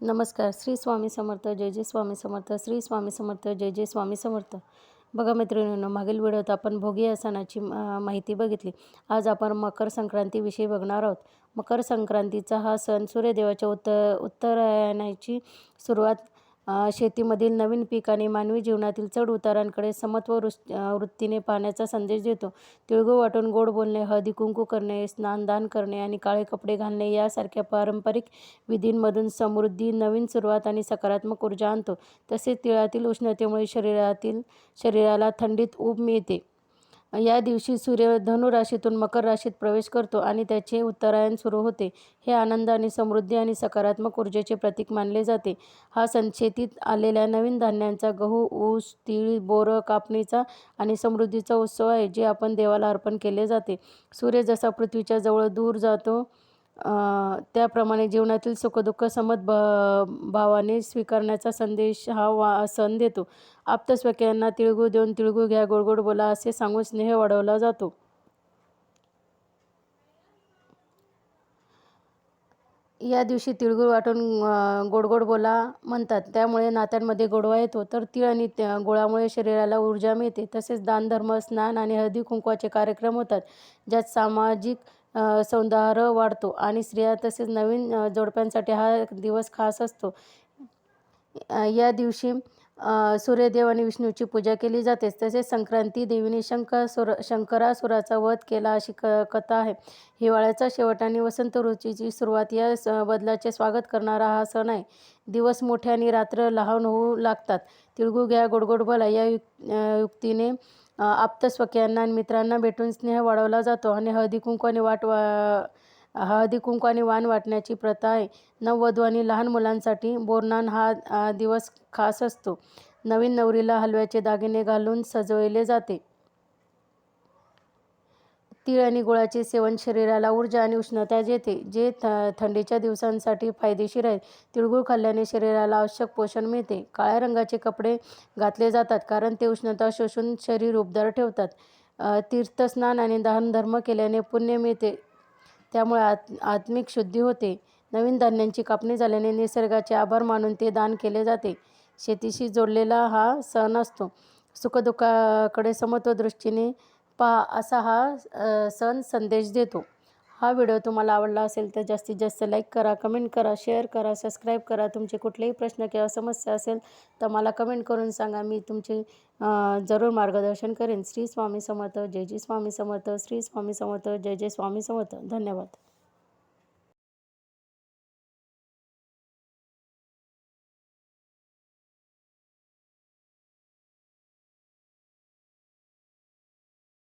नमस्कार. श्री स्वामी समर्थ जय जय स्वामी समर्थ श्री स्वामी समर्थ जय जय स्वामी समर्थ. बघा मैत्रिणींनो मागील व्हिडिओत आपण भोगी या माहिती बघितली. आज आपण मकर संक्रांतीविषयी बघणार आहोत. मकर संक्रांतीचा हा सण सूर्यदेवाच्या उत्त उत्तरायणाची सुरुवात शेतीमधील नवीन पीक आणि मानवी जीवनातील चढ उतारांकडे समत्व वृत्तीने पाहण्याचा संदेश देतो. तिळगुळ वाटून गोड बोलणे हळदी कुंकू करणे स्नानदान करणे आणि काळे कपडे घालणे यासारख्या पारंपरिक विधींमधून समृद्धी नवीन सुरुवात आणि सकारात्मक ऊर्जा आणतो. तसेच तिळातील उष्णतेमुळे शरीरातील शरीराला थंडीत ऊब मिळते. या दिवशी सूर्य धनुराशीतून मकर राशीत प्रवेश करतो आणि त्याचे उत्तरायण सुरू होते. हे आनंद आणि समृद्धी आणि सकारात्मक ऊर्जेचे प्रतीक मानले जाते. हा सण शेतीत आलेल्या नवीन धान्यांचा गहू ऊस तीळ बोरं कापणीचा आणि समृद्धीचा उत्सव आहे जे आपण देवाला अर्पण केले जाते. सूर्य जसा पृथ्वीच्या जवळ दूर जातो त्याप्रमाणे जीवनातील सुखदुःख समत भ भावाने स्वीकारण्याचा संदेश हा वा सण देतो. आप्तस्वकीयांना तिळगुळ देऊन तिळगुळ घ्या गोड गोड बोला असे सांगून स्नेह वाढवला जातो. या दिवशी तिळगुळ वाटून गोडगोड बोला म्हणतात. त्यामुळे नात्यांमध्ये गोडवा येतो. तर तीळ आणि गुळामुळे शरीराला ऊर्जा मिळते. तसेच दानधर्म स्नान आणि हळदी कुंकवाचे कार्यक्रम होतात ज्यात सामाजिक सौंदर्य वाढतो आणि स्त्रिया तसेच नवीन जोडप्यांसाठी हा दिवस खास असतो. या दिवशी सूर्यदेव आणि विष्णूची पूजा केली जाते. तसेच संक्रांती देवीने शंकासुर शंकरासुराचा वध केला अशी क कथा आहे. हिवाळ्याचा शेवट आणि वसंत ऋतूची सुरुवात या स बदलाचे स्वागत करणारा हा सण आहे. दिवस मोठे आणि रात्र लहान होऊ लागतात. तिळगुळ घ्या गोडगोड बोला या युक्तीने आप्तस्वकीयांना आणि मित्रांना भेटून स्नेह वाढवला जातो आणि हळदी आणि वाट वा हळदी आणि वाण वाटण्याची प्रथा आहे. नववधू आणि लहान मुलांसाठी बोरनान हा दिवस खास असतो. नवीन नवरीला हलव्याचे दागिने घालून सजवले जाते. तीळ आणि गुळाचे सेवन शरीराला ऊर्जा आणि उष्णता देते जे थ थंडीच्या दिवसांसाठी फायदेशीर आहे तिळगुळ खाल्ल्याने शरीराला आवश्यक पोषण मिळते. काळ्या रंगाचे कपडे घातले जातात कारण ते उष्णता शोषून शरीर उबदार ठेवतात. तीर्थस्नान आणि दानधर्म केल्याने पुण्य मिळते. त्यामुळे आत् आत्मिक शुद्धी होते. नवीन धान्यांची कापणी झाल्याने निसर्गाचे आभार मानून ते दान केले जाते. शेतीशी जोडलेला हा सण असतो. सुखदुःखाकडे समत्व दृष्टीने पहा असा हा सण संदेश देतो. हा व्हिडिओ तुम्हाला आवडला असेल तर जास्तीत जास्त लाईक करा कमेंट करा शेअर करा सबस्क्राईब करा. तुमचे कुठलेही प्रश्न किंवा समस्या असेल तर मला कमेंट करून सांगा. मी तुमचे जरूर मार्गदर्शन करेन. श्री स्वामी समर्थ जय जय स्वामी समर्थ श्री स्वामी समर्थ जय जय स्वामी समर्थ. धन्यवाद.